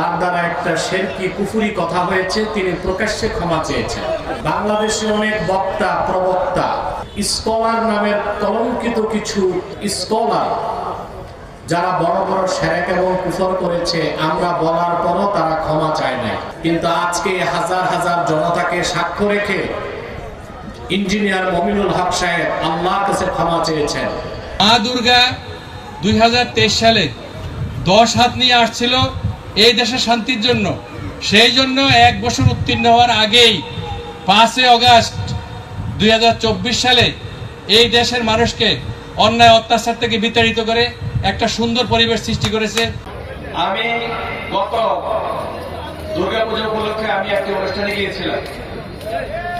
তার দ্বারা একটা শেরকি কুফুরি কথা হয়েছে, তিনি প্রকাশ্যে ক্ষমা চেয়েছেন। বাংলাদেশে অনেক বক্তা, প্রবক্তা, স্কলার নামের কলঙ্কিত কিছু স্কলার, যারা বড় বড় সেরেক এবং কুফর করেছে, আমরা বলার পরও তারা ক্ষমা চায় নাই। কিন্তু আজকে হাজার হাজার জনতাকে সাক্ষ্য রেখে ইঞ্জিনিয়ার মমিনুল হক সাহেব আল্লাহর কাছে ক্ষমা চেয়েছেন। মা দুর্গা দুই হাজার তেইশ সালে দশ হাত নিয়ে আসছিল এই দেশের শান্তির জন্য। সেই জন্য এক বছর উত্তীর্ণ হওয়ার আগেই পাঁচই অগাস্ট দুই হাজার চব্বিশ সালে এই দেশের মানুষকে অন্যায় অত্যাচার থেকে বিতাড়িত করে একটা সুন্দর পরিবেশ সৃষ্টি করেছে। আমি গত দুর্গাপূজা উপলক্ষে আমি একটি অনুষ্ঠানে গিয়েছিলাম।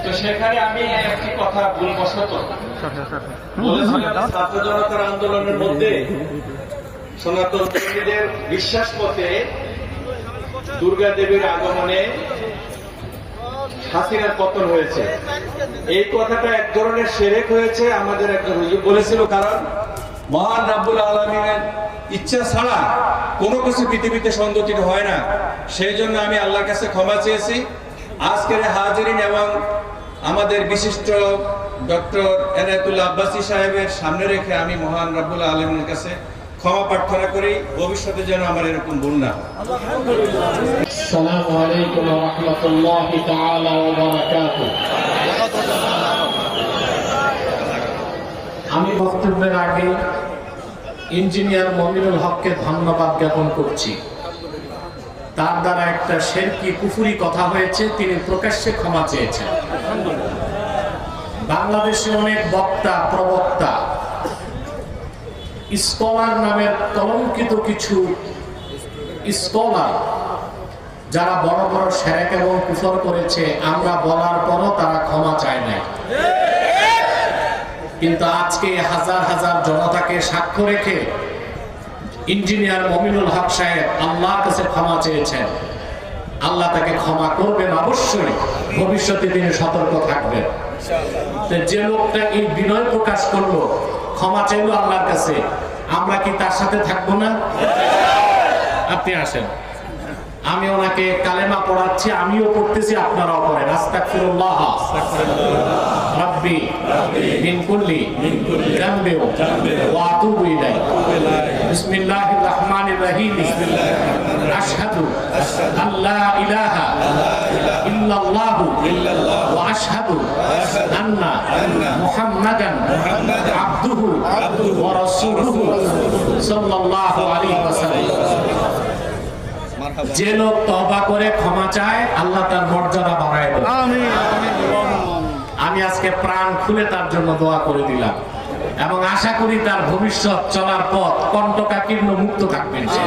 তো সেখানে আমি একটি কথা ভুলবশত ছাত্র জনতার আন্দোলনের মধ্যে সনাতন বিশ্বাস মতে দুর্গা দেবীর আগমনে হাসিনার পতন হয়েছে। এই কথাটা এক ধরনের সেরেক হয়েছে, আমাদের একজন হুজুর বলেছিল, কারণ মহান রাব্বুল আলমিনের ইচ্ছা ছাড়া কোনো কিছু পৃথিবীতে সংগঠিত হয় না। সেই জন্য আমি আল্লাহর কাছে ক্ষমা চেয়েছি। আজকের হাজিরিন এবং আমাদের বিশিষ্ট ডক্টর এনায়তুল্লাহ আব্বাসী সাহেবের সামনে রেখে আমি মহান রাব্বুল আলমীর কাছে ক্ষমা প্রার্থনা করি, ভবিষ্যতে যেন আমার এরকম ভুল না আমি বক্তব্যের আগে ইঞ্জিনিয়ার মমিনুল হককে ধন্যবাদ জ্ঞাপন করছি। তার দ্বারা একটা শেরকি পুফুরি কথা হয়েছে, তিনি প্রকাশ্যে ক্ষমা চেয়েছেন। বাংলাদেশে অনেক বক্তা, প্রবক্তা স্কলার নামের কলঙ্কিত কিছু স্কলার যারা বড় বড় সেরেক এবং কুফর করেছে, আমরা বলার পরও তারা ক্ষমা চায় নাই। কিন্তু আজকে হাজার হাজার জনতাকে সাক্ষ্য রেখে ইঞ্জিনিয়ার মমিনুল হক সাহেব আল্লাহর কাছে ক্ষমা চেয়েছেন। আল্লাহ তাকে ক্ষমা করবেন অবশ্যই, ভবিষ্যতে তিনি সতর্ক থাকবেন। যে লোকটা এই বিনয় প্রকাশ করল ক্ষমা চাইলো আল্লাহর কাছে। আমরা কি তার সাথে থাকব না? আপনি আসেন। আমি ওনাকে কালেমা পড়াচ্ছি, আমিও পড়তেছি, আপনারাও পড়েন। আস্তাগফিরুল্লাহ। রাব্বি, মিন কুল্লি বিসমিল্লাহির আশহাদু আল্লা ইলাহা ইল্লাল্লাহ। ওয়া আশহাদু আন্না মুহাম্মাদান আবদুহু ওয়া রাসূলুহু সাল্লাল্লাহু আলাইহি ওয়াসাল্লাম। যে লোক তবা করে ক্ষমা চায় আল্লাহ তার মর্যাদা বাড়ায় দেবে আমি আজকে প্রাণ খুলে তার জন্য দোয়া করে দিলাম। এবং আশা করি তার ভবিষ্যৎ চলার পথ কণ্টকাকীর্ণ মুক্ত থাকবেন সে।